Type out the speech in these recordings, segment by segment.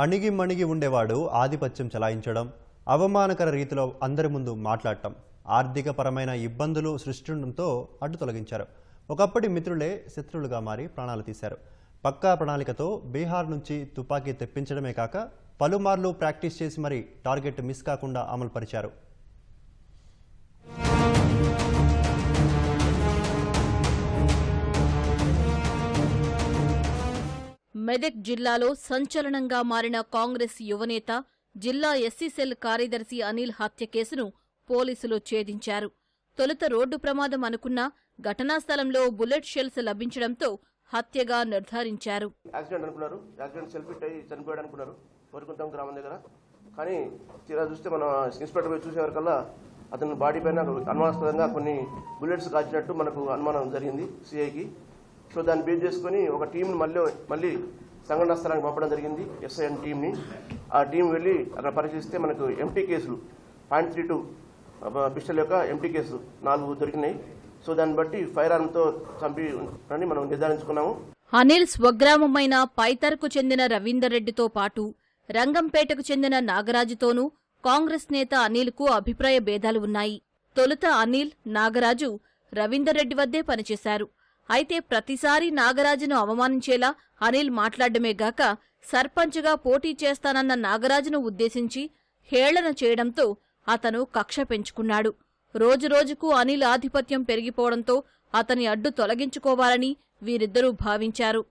అణిగి మణిగి ఉండేవాడు ఆధిపత్యం చలాయించడం అవమానకర రీతిలో అందరి ముందు మాట్లాడటం ఆర్థికపరమైన ఇబ్బందులు సృష్టించడంతో అడ్డు తొలగించారు. ఒకప్పటి మిత్రులే శత్రువులుగా మారి ప్రాణాలు తీశారు. పక్కా ప్రణాళికతో బీహార్ నుంచి తుపాకీ తెప్పించడమే కాక పలుమార్లు ప్రాక్టీస్ చేసి మరీ టార్గెట్ మిస్ కాకుండా అమలు మెదక్ జిల్లాలో సంచలనంగా మారిన కాంగ్రెస్ యువనేత జిల్లా ఎస్సీ సెల్ కార్యదర్శి అనిల్ హత్య కేసును పోలీసులు ఛేదించారు. తొలుత రోడ్డు ప్రమాదం అనుకున్నా ఘటనా స్థలంలో బుల్లెట్ షెల్స్ లభించడంతో హత్యగా నిర్ధారించారు. యాక్సిడెంట్ అనుకున్నారు. యాక్సిడెంట్ సెల్ఫ్ చనిపోయాడు అనుకున్నారు. కోరుకుంటాం గ్రామం దగ్గర. కానీ తీరా చూస్తే మన ఇన్స్పెక్టర్ పోయి చూసేవరకల్లా అతని బాడీ పైన అనుమానాస్పదంగా కొన్ని బుల్లెట్స్ కాచినట్టు మనకు అనుమానం జరిగింది. సిఐకి. సో దాన్ని బేస్ చేసుకొని ఒక టీంని మళ్ళీ మళ్ళీ సంఘటన స్థలానికి పంపడం జరిగింది ఎస్ఐఎన్ టీంని ఆ టీం వెళ్ళి అక్కడ పరిశీలిస్తే మనకు ఎంటీ కేసులు పాయింట్ త్రీ టూ పిస్టల్ యొక్క ఎంటీ కేసులు నాలుగు దొరికినాయి. సో దాన్ని బట్టి ఫైర్ ఆర్మ్తో చంపి అని మనం నిర్ధారించుకున్నాము. అనిల్ స్వగ్రామమైన పైతర్కు చెందిన రవీందర్ రెడ్డితో పాటు రంగంపేటకు చెందిన నాగరాజుతోనూ కాంగ్రెస్ నేత అనిల్కు అభిప్రాయ భేదాలు ఉన్నాయి. తొలుత అనిల్ నాగరాజు రవీందర్ రెడ్డి వద్దే పనిచేశారు. అయితే ప్రతిసారి నాగరాజును అవమానించేలా అనిల్ మాట్లాడమే గాక సర్పంచ్గా పోటీ చేస్తానన్న నాగరాజును ఉద్దేశించి హేళన చేయడంతో అతను కక్ష పెంచుకున్నాడు. రోజురోజుకు అనిల్ ఆధిపత్యం పెరిగిపోవడంతో అతని అడ్డు తొలగించుకోవాలని వీరిద్దరూ భావించారు.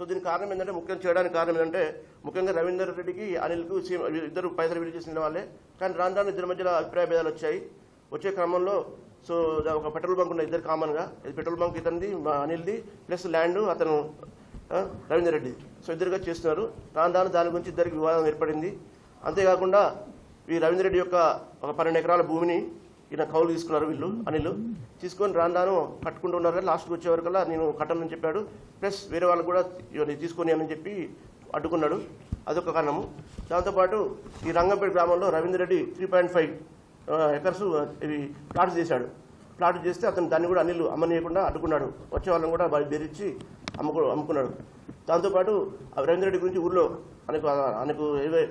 సో దీనికి కారణం ఏంటంటే ముఖ్యం చేయడానికి కారణం ఏంటంటే ముఖ్యంగా రవీందర్ రెడ్డికి అనిల్కు ఇద్దరు పైసలు విడి చేసిన వాళ్ళే. కానీ రాను రాను ఇద్దరి మధ్యలో అభిప్రాయ భేదాలు వచ్చాయి. వచ్చే క్రమంలో సో ఒక పెట్రోల్ బంక్ ఉన్న ఇద్దరు కామన్గా. ఇది పెట్రోల్ బంక్ ఇతనిది అనిల్ది ప్లస్ ల్యాండ్ అతను రవీందర్ రెడ్డి. సో ఇద్దరుగా చేస్తున్నారు. రాను రాను దాని గురించి ఇద్దరికి వివాదం ఏర్పడింది. అంతేకాకుండా ఈ రవీందర్ రెడ్డి యొక్క ఒక పన్నెండు ఎకరాల భూమిని ఈయన కౌలు తీసుకున్నారు వీళ్ళు అనిలు. తీసుకొని రాను రాను కట్టుకుంటూ ఉన్నారు. కానీ లాస్ట్కి వచ్చేవరకల్లా నేను కట్టనని చెప్పాడు. ప్లస్ వేరే వాళ్ళు కూడా తీసుకొని అని చెప్పి అడ్డుకున్నాడు. అదొక కారణము. దాంతోపాటు ఈ రంగంపేట గ్రామంలో Ravindra Reddy three point five acres ఇవి ప్లాట్స్ చేశాడు. ప్లాట్ చేస్తే అతను దాన్ని కూడా అనిల్ అమ్మనీయకుండా అడ్డుకున్నాడు. వచ్చే వాళ్ళని కూడా వారి బెదిరించి అమ్ముకు అమ్ముకున్నాడు. దాంతోపాటు ఆ రవీంద్ర రెడ్డి గురించి ఊర్లో ఆయనకు ఆయనకు ఏవే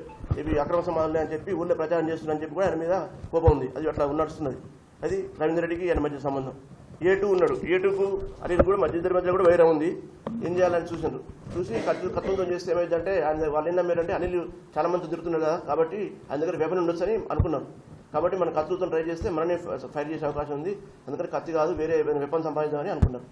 ఇవి అక్రమ సమాధానం అని చెప్పి ఊళ్ళో ప్రచారం చేస్తున్నారని చెప్పి కూడా ఆయన మీద కోపం ఉంది. అది అట్లా నడుస్తున్నది. అది రవీంద్ర రెడ్డికి ఆయన మధ్య సంబంధం. ఏ టూ ఉన్నాడు. ఏ టూకు అనేది కూడా మధ్య ఇద్దరి మధ్య కూడా వైరం ఉంది. ఏం చేయాలని చూసినారు చూసి కత్తు కత్తులతో చేస్తే ఏమైందంటే ఆయన వాళ్ళు ఏం నమ్మారంటే అనిల్ చాలా మంది తిరుగుతున్నారు కదా. కాబట్టి ఆయన దగ్గర వెపన్ ఉండొచ్చు అని అనుకున్నారు కాబట్టి మనం కత్తులతో ట్రై చేస్తే మననే ఫైర్ చేసే అవకాశం ఉంది. అందుకని కత్తి కాదు వేరే వెపన్ సంపాదిద్దామని అనుకున్నారు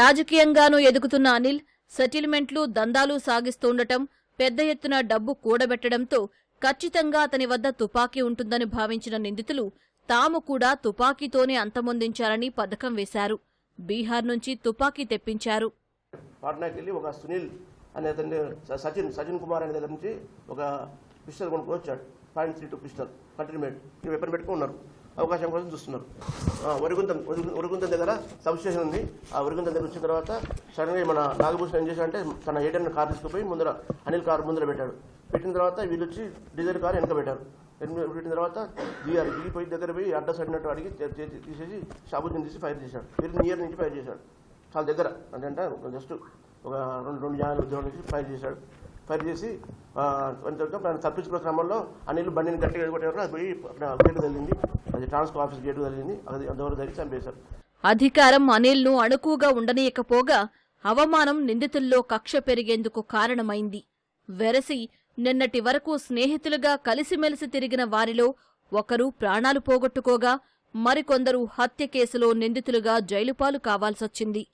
రాజకీయంగానూ ఎదుగుతున్న అనిల్ సెటిల్మెంట్లు దందాలు సాగిస్తుండటం పెద్ద ఎత్తున డబ్బు కూడబెట్టడంతో ఖచ్చితంగా అతని వద్ద తుపాకీ ఉంటుందని భావించిన నిందితులు తాము కూడా తుపాకీతోనే అంతమొందించాలని పథకం వేశారు. బీహార్ నుంచి తుపాకీ తెప్పించారు. పాట్నాకి వెళ్ళి ఒక సునీల్ అనే అతన్ని సచిన్ సచిన్ కుమార్ అనే దగ్గర నుంచి ఒక పిస్టల్ కొనుక్కొని వచ్చాడు. Point three two pistol continue ఈ వెపన్ పెట్టుకున్నారు అవకాశం కోసం చూస్తున్నారు. ఒరిగుంతం ఒరిగుంతం దగ్గర సబ్స్టేషన్ ఉంది. ఆ ఒరిగుంతం దగ్గర వచ్చిన తర్వాత సడన్గా మన నాగభూషణ్ ఏం చేశాడంటే తన ఏటన్న కార్ తీసుకుపోయి ముందర అనిల్ కార్ ముందర పెట్టాడు. పెట్టిన తర్వాత వీళ్ళు వచ్చి డీజిల్ కార్ వెనక పెట్టారు. పెట్టిన తర్వాత దిగారు. దిగిపోయి దగ్గర పోయి అడ్రస్ అడినట్టు అడిగి తీసేసి షాబుద్దీన్ తీసి ఫైర్ చేశాడు. వెరీ నియర్ నుంచి ఫైర్ చేశాడు. చాలా దగ్గర అంటే జస్ట్ ఒక రెండు రెండు జాగాల ఉద్యోగం నుంచి ఫైర్ చేశాడు. ఫైర్ చేసి ఆ, తప్పించుకున్న క్రమంలో ఆ నీళ్ళు బండిని గట్టిగా కొట్టేవారు అది పోయి అక్కడ గేటు తగిలింది. అది ట్రాన్స్కో ఆఫీస్ గేటు తగిలింది. అది అంతవరకు జరిగి చంపేశారు. అధికారం అనిల్ను అణుకుగా ఉండనీయకపోగా అవమానం నిందితుల్లో కక్ష పెరిగేందుకు కారణమైంది. వెరసి నిన్నటి వరకు స్నేహితులుగా కలిసిమెలిసి తిరిగిన వారిలో ఒకరు ప్రాణాలు పోగొట్టుకోగా మరికొందరు హత్య కేసులో నిందితులుగా జైలుపాలు కావాల్సొచ్చింది.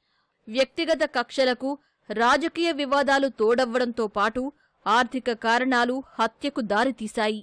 వ్యక్తిగత కక్షలకు రాజకీయ వివాదాలు తోడవ్వడంతో పాటు ఆర్థిక కారణాలు హత్యకు దారితీశాయి.